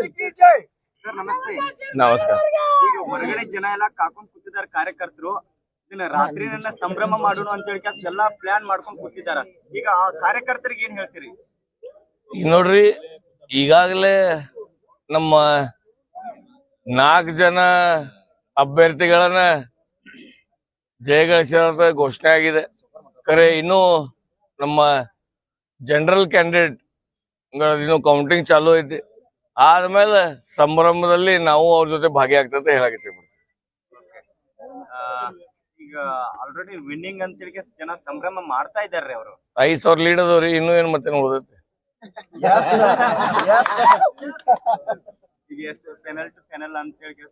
Sir ನಮಸ್ತೆ. ನಮಸ್ಕಾರ. ಈಗ ಹೊರಗಡೆ ಜನ ಎಲ್ಲ ಕಾಕೊಂಡ್ ಕೂತಿದಾರ ಕಾರ್ಯಕರ್ತರು. ಇದನ್ನ ರಾತ್ರಿ ನನ್ನ ಸಂಭ್ರಮ ಮಾಡೋಣ ಅಂತ ಹೇಳಿ ಎಲ್ಲಾ ಪ್ಲಾನ್ ಮಾಡ್ಕೊಂಡ್ ಕೂತಿದಾರ ಈಗ ಆ ಕಾರ್ಯಕರ್ತರಿಗೆ ಏನ್ ಹೇಳ್ತೀರಿ? ಈಗ ನೋಡ್ರಿ ಈಗಾಗಲೇ ನಮ್ಮ ನಾಲ್ಕು ಜನ ಅಭ್ಯರ್ಥಿಗಳನ್ನ ಜಯಗಳಿಸಿದಂತ ಘೋಷಣೆ ಆಗಿದೆ. ಕರೆ ಇನ್ನು ನಮ್ಮ ಜನರಲ್ ಕ್ಯಾಂಡಿಡೇಟ್ ಇನ್ನು ಕೌಂಟಿಂಗ್ ಚಾಲೂ ಐತಿ. ಆದ್ಮೇಲೆ ಸಂಭ್ರಮದಲ್ಲಿ ನಾವು ಅವ್ರ ಜೊತೆ ಭಾಗಿಯಾಗ್ತದೆ ಹೇಳಾಕತ್ತೀವಿ ಆ, ಈಗ ಆಲ್ರೆಡಿ ವಿನ್ನಿಂಗ್ ಅಂತ ಹೇಳಿ ಜನ ಸಂಭ್ರಮ ಮಾಡ್ತಾ ಇದಾರೆ ಅವರು. ಐದ್ ಸಾವಿರ ಲೀಡ್ ಅದಾವ್ರಿ ಇನ್ನೂ ಏನ್ ಮತ್ತೆ ಓದತ್ತೆ? ಈಗ ಎಷ್ಟು ಪೆನಲ್ ಟು ಪೆನಲ್ ಅಂತ ಹೇಳಿ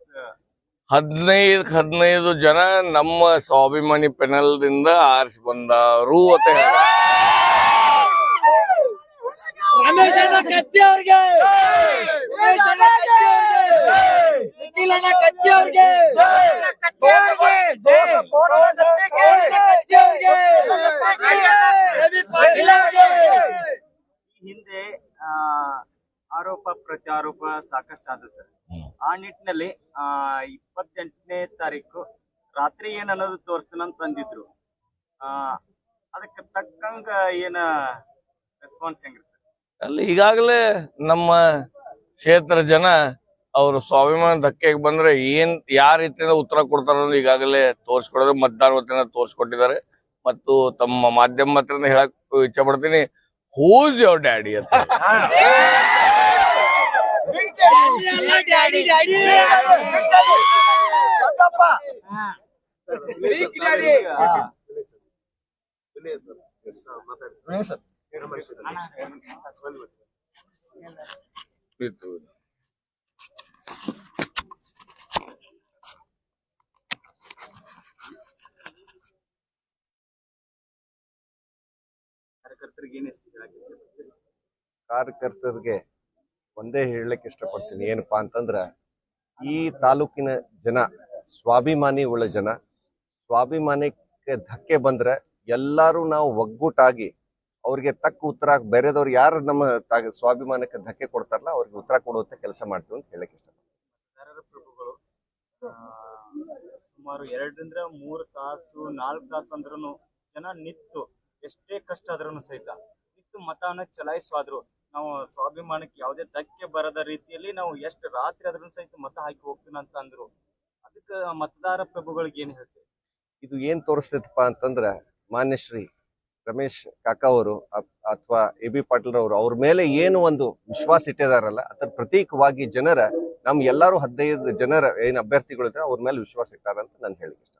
ಹದಿನೈದು ಹದಿನೈದು ಜನ ನಮ್ಮ ಸ್ವಾಭಿಮಾನಿ ಪೆನಲ್ ದಿಂದ ಆರಿಸಿ ಬಂದರು ಅಂತ ಹೇಳಿ ಕತ್ತಿ ಅವ್ರಿಗೆ. ರಮೇಶನ ಕತ್ತಿ ಅವ್ರಿಗೆ. ನಿಖಿಲನ ಕತ್ತಿ ಅವ್ರಿಗೆ. ಕತ್ತಿ ಹಿಂದೆ ಆ ಆರೋಪ ಪ್ರತ್ಯಾರೋಪ ಸಾಕಷ್ಟು ಆದ ಸರ್. ಆ ನಿಟ್ಟಿನಲ್ಲಿ ಆ ಇಪ್ಪತ್ತೆಂಟನೇ ತಾರೀಕು ರಾತ್ರಿ ಏನ್ ಅನ್ನೋದು ತೋರಿಸ್ತಾನ ಅಂತ ತಂದಿದ್ರು ಆ ಅದಕ್ಕೆ ತಕ್ಕಂಗ ಏನ ರೆಸ್ಪಾನ್ಸ್ ಹೆಂಗ್ರಿ ಸರ್? ಅಲ್ಲಿ ಈಗಾಗಲೇ ನಮ್ಮ ಕ್ಷೇತ್ರ ಜನ ಅವರು ಸ್ವಾಭಿಮಾನ ಧಕ್ಕೆಗೆ ಬಂದ್ರೆ ಏನ್ ಯಾವ ರೀತಿಯಿಂದ ಉತ್ತರ ಕೊಡ್ತಾರ ಈಗಾಗಲೇ ತೋರಿಸ್ಕೊಡೋದು ಮತದಾರ ವತಿಯಿಂದ ತೋರಿಸ್ಕೊಟ್ಟಿದ್ದಾರೆ ಮತ್ತು ತಮ್ಮ ಮಾಧ್ಯಮ ಹತ್ರ ಹೇಳಕ್ ಇಚ್ಛೆ ಪಡ್ತೀನಿ ಹೂಸ್ ಯೋರ್ ಡ್ಯಾಡಿ ಅಂತ ಡ್ಯಾಡಿ ಡ್ಯಾಡಿ ಇತ್ತು. ಕಾರ್ಯಕರ್ತರಿಗೆ ಒಂದೇ ಹೇಳಲಿಕ್ಕೆ ಇಷ್ಟಪಡ್ತೀನಿ. ಏನಪ್ಪಾ ಅಂತಂದ್ರ, ಈ ತಾಲೂಕಿನ ಜನ, ಸ್ವಾಭಿಮಾನಿ ಉಳ್ಳ ಜನ, ಸ್ವಾಭಿಮಾನಕ್ಕೆ ಧಕ್ಕೆ ಬಂದ್ರೆ ಎಲ್ಲರೂ ನಾವು ಒಗ್ಗೂಟಾಗಿ ಅವ್ರಿಗೆ ತಕ್ಕ ಉತ್ತರ ಬೇರೆದವ್ರು ಯಾರು ನಮ್ಮ ಸ್ವಾಭಿಮಾನಕ್ಕೆ ಧಕ್ಕೆ ಕೊಡ್ತಾರಲ್ಲ ಅವ್ರಿಗೆ ಉತ್ತರ ಕೊಡುವಂತ ಕೆಲಸ ಮಾಡ್ತೀವಿ ಅಂತ ಹೇಳಕ್ ಇಷ್ಟ. ಪ್ರಭುಗಳು? ಸುಮಾರು ಎರಡರಿಂದ ಮೂರು ತಾಸು ನಾಲ್ಕು ತಾಸು ಅಂದ್ರೂ ಜನ ನಿತ್ತು ಎಷ್ಟೇ ಕಷ್ಟ ಆದ್ರೂ ಸಹಿತ. ನಿತ್ತು ಮತವನ್ನ ಚಲಾಯಿಸುವಾದ್ರು. ನಾವು ಸ್ವಾಭಿಮಾನಕ್ಕೆ ಯಾವುದೇ ಧಕ್ಕೆ ಬರದ ರೀತಿಯಲ್ಲಿ ನಾವು ಎಷ್ಟು ರಾತ್ರಿ ಆದ್ರೂ ಸಹಿತ ಮತ ಹಾಕಿ ಹೋಗ್ತೀನಿ ಅಂತ ಅಂದ್ರು. ಅದಕ್ಕೆ ಮತದಾರ ಪ್ರಭುಗಳಿಗೆ ಏನು ಹೇಳ್ತೀವಿ ಇದು ಏನ್ ತೋರಿಸ್ತೈತಪ್ಪ ಅಂತಂದ್ರ ಮಾನ್ಯ ಶ್ರೀ ರಮೇಶ್ ಕಾಕಾ ಅವರು ಅಥವಾ ಎ ಬಿ ಪಾಟೀಲ್ರವರು, ಅವ್ರ ಮೇಲೆ ಏನು ಒಂದು ವಿಶ್ವಾಸ ಇಟ್ಟಿದಾರಲ್ಲ, ಅದರ ಪ್ರತೀಕವಾಗಿ ಜನರ, ನಮ್ ಎಲ್ಲರೂ ಹದಿನೈದು ಜನರ ಏನು ಅಭ್ಯರ್ಥಿಗಳು ಇದ್ದಾರೆ ಅವ್ರ ಮೇಲೆ ವಿಶ್ವಾಸ ಇಟ್ಟಾರಂತ ನಾನು ಹೇಳಿ ಇಷ್ಟ.